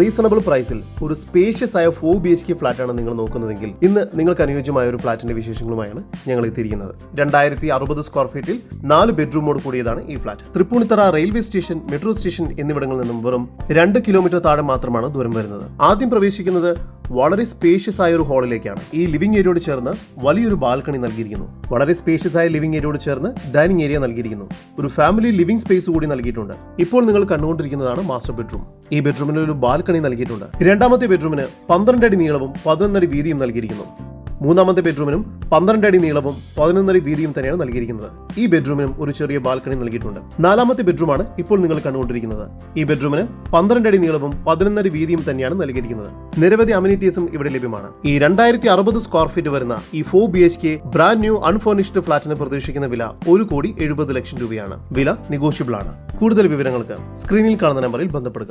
Reasonable പ്രൈസിൽ ഒരു spacious ആയ ഫോർ ബി എച്ച് കെ ഫ്ലാറ്റാണ് നിങ്ങൾ നോക്കുന്നതെങ്കിൽ ഇന്ന് നിങ്ങൾക്ക് അനുയോജ്യമായ ഒരു ഫ്ലാറ്റിന്റെ വിശേഷങ്ങളുമായാണ് ഞങ്ങൾ എത്തിയിരിക്കുന്നത്. രണ്ടായിരത്തി അറുപത് സ്ക്വയർ ഫീറ്റിൽ നാല് ബെഡ്റൂമോട് കൂടിയതാണ് ഈ flat. Tripunithura railway station metro station എന്നിവിടങ്ങളിൽ നിന്നും വെറും രണ്ട് കിലോമീറ്റർ താഴെ മാത്രമാണ് ദൂരം വരുന്നത്. ആദ്യം പ്രവേശിക്കുന്നത് വളരെ സ്പേഷ്യസ് ആയ ഒരു ഹാളിലേക്കാണ് ഈ ലിവിംഗ് ഏരിയയോട് ചേർന്ന് വലിയൊരു ബാൽക്കണി നൽകിയിരിക്കുന്നു. വളരെ സ്പേഷ്യസ് ആയ ലിവിംഗ് ഏരിയയോട് ചേർന്ന് ഡൈനിങ് ഏരിയ നൽകിയിരിക്കുന്നു. ഒരു ഫാമിലി ലിവിംഗ് സ്പേസ് കൂടി നൽകിയിട്ടുണ്ട്. ഇപ്പോൾ നിങ്ങൾ കണ്ടുകൊണ്ടിരിക്കുന്നതാണ് മാസ്റ്റർ ബെഡ്റൂം ഈ ബെഡ്റൂമിന് ഒരു ബാൽക്കണി നൽകിയിട്ടുണ്ട്. രണ്ടാമത്തെ ബെഡ്റൂമിന് പന്ത്രണ്ട് അടി നീളവും പതിനൊന്നടി വീതിയും നൽകിയിരിക്കുന്നു. മൂന്നാമത്തെ ബെഡ്റൂമിനും പന്ത്രണ്ട് അടി നീളവും പതിനൊന്നടി വീതിയും തന്നെയാണ് നൽകിയിരിക്കുന്നത്. ഈ ബെഡ്റൂമിനും ഒരു ചെറിയ ബാൽക്കണി നൽകിയിട്ടുണ്ട്. നാലാമത്തെ ബെഡ്റൂമാണ് ഇപ്പോൾ നിങ്ങൾ കണ്ടുകൊണ്ടിരിക്കുന്നത്. ഈ ബെഡ്റൂമിന് പന്ത്രണ്ട് അടി നീളവും പതിനൊന്നടി വീതിയും തന്നെയാണ് നൽകിയിരിക്കുന്നത്. നിരവധി അമ്യൂണിറ്റീസും ഇവിടെ ലഭ്യമാണ്. ഈ രണ്ടായിരത്തി അറുപത് സ്ക്വയർ ഫീറ്റ് വരുന്ന ഈ four B H K brand new unfurnished ഫ്ളാറ്റിന് പ്രതീക്ഷിക്കുന്ന വില ഒരു കോടി എഴുപത് ലക്ഷം രൂപയാണ്. വില നെഗോഷ്യബിൾ ആണ്. കൂടുതൽ വിവരങ്ങൾക്ക് സ്ക്രീനിൽ കാണുന്ന നമ്പറിൽ ബന്ധപ്പെടുക.